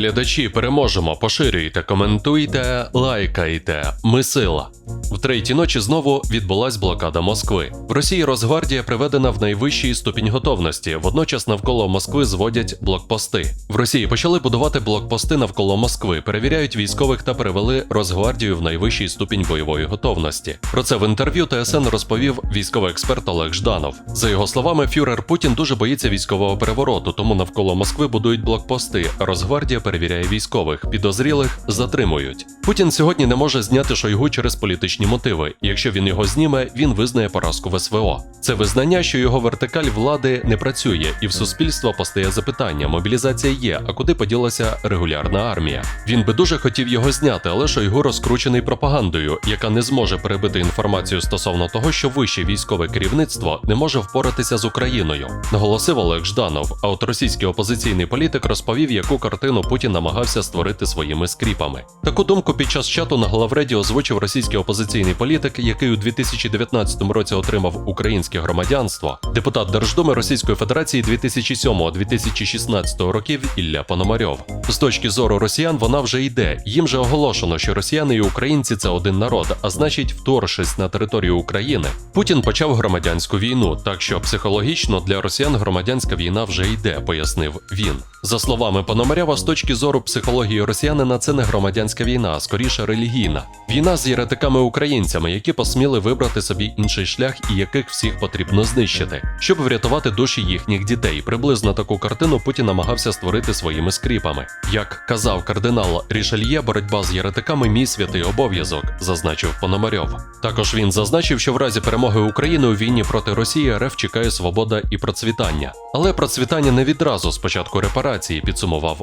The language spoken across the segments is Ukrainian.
Глядачі, переможемо, поширюйте, коментуйте, лайкайте. Ми сила. В третій ночі знову відбулась блокада Москви. В Росії Росгвардія приведена в найвищий ступінь готовності. Водночас навколо Москви зводять блокпости. В Росії почали будувати блокпости навколо Москви, перевіряють військових та перевели Росгвардію в найвищий ступінь бойової готовності. Про це в інтерв'ю ТСН розповів військовий експерт Олег Жданов. За його словами, фюрер Путін дуже боїться військового перевороту, тому навколо Москви будують блокпости. Росгвардія перевіряє військових, підозрілих затримують. Путін сьогодні не може зняти Шойгу через політичні мотиви. Якщо він його зніме, він визнає поразку в СВО. Це визнання, що його вертикаль влади не працює, і в суспільства постає запитання: мобілізація є, а куди поділася регулярна армія? Він би дуже хотів його зняти, але Шойгу розкручений пропагандою, яка не зможе перебити інформацію стосовно того, що вище військове керівництво не може впоратися з Україною, наголосив Олег Жданов. А от російський опозиційний політик розповів, яку картину Путін намагався створити своїми скріпами. Таку думку під час чату на главреді озвучив російський опозиційний політик, який у 2019 році отримав українське громадянство, депутат Держдуми Російської Федерації 2007-2016 років Ілля Пономарьов. З точки зору росіян вона вже йде. Їм же оголошено, що росіяни і українці це один народ, а значить, вторгшись на територію України, Путін почав громадянську війну, так що психологічно для росіян громадянська війна вже йде, пояснив він. За словами Пономарєва, з точки зору психології росіянина, це не громадянська війна, а скоріше релігійна. Війна з єретиками-українцями, які посміли вибрати собі інший шлях і яких всіх потрібно знищити, щоб врятувати душі їхніх дітей. Приблизно таку картину Путін намагався створити своїми скріпами. Як казав кардинал Рішельє, боротьба з єретиками мій святий обов'язок, зазначив Пономарьов. Також він зазначив, що в разі перемоги України у війні проти Росії РФ чекає свобода і процвітання. Але процвітання не відразу спочатку репарації, підсумував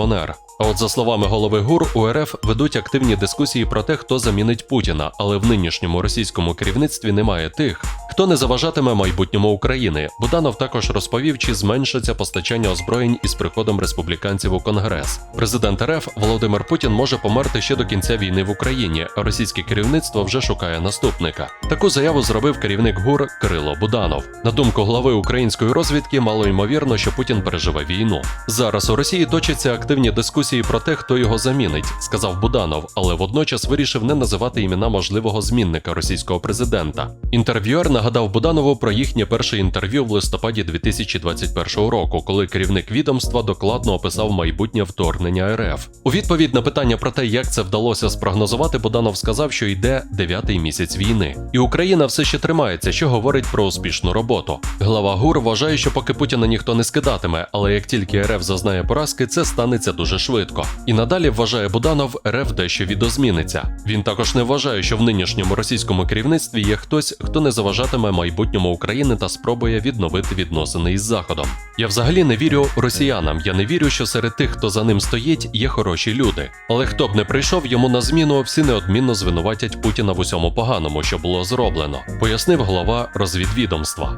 опозиціонер. А от за словами голови ГУР, у РФ ведуть активні дискусії про те, хто замінить Путіна, але в нинішньому російському керівництві немає тих, хто не заважатиме майбутньому України. Буданов також розповів, чи зменшиться постачання озброєнь із приходом республіканців у Конгрес. Президент РФ Володимир Путін може померти ще до кінця війни в Україні, а російське керівництво вже шукає наступника. Таку заяву зробив керівник ГУР Кирило Буданов. На думку глави української розвідки, мало ймовірно, що Путін переживе війну. Зараз у Росії точаться активні дискусії про те, хто його замінить, сказав Буданов, але водночас вирішив не називати імена можливого змінника російського президента. Інтерв'юер нагадав Буданову про їхнє перше інтерв'ю в листопаді 2021 року, коли керівник відомства докладно описав майбутнє вторгнення РФ. У відповідь на питання про те, як це вдалося спрогнозувати, Буданов сказав, що йде дев'ятий місяць війни, і Україна все ще тримається, що говорить про успішну роботу. Глава ГУР вважає, що поки Путіна ніхто не скидатиме, але як тільки РФ зазнає поразки, це станеться дуже швидко. І надалі вважає Буданов, РФ дещо відозміниться. Він також не вважає, що в нинішньому російському керівництві є хтось, хто не заважатиме майбутньому України та спробує відновити відносини із Заходом. Я взагалі не вірю росіянам. Я не вірю, що серед тих, хто за ним стоїть, є хороші люди. Але хто б не прийшов йому на зміну, всі неодмінно звинуватять Путіна в усьому поганому, що було зроблено, пояснив голова розвідвідомства.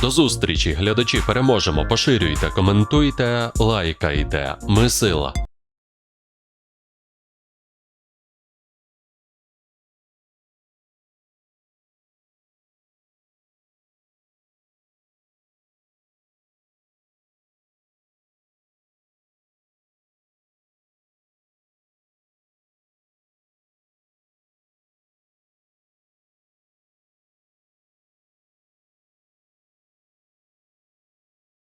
До зустрічі, глядачі, переможемо. Поширюйте, коментуйте, лайкайте. Ми сила.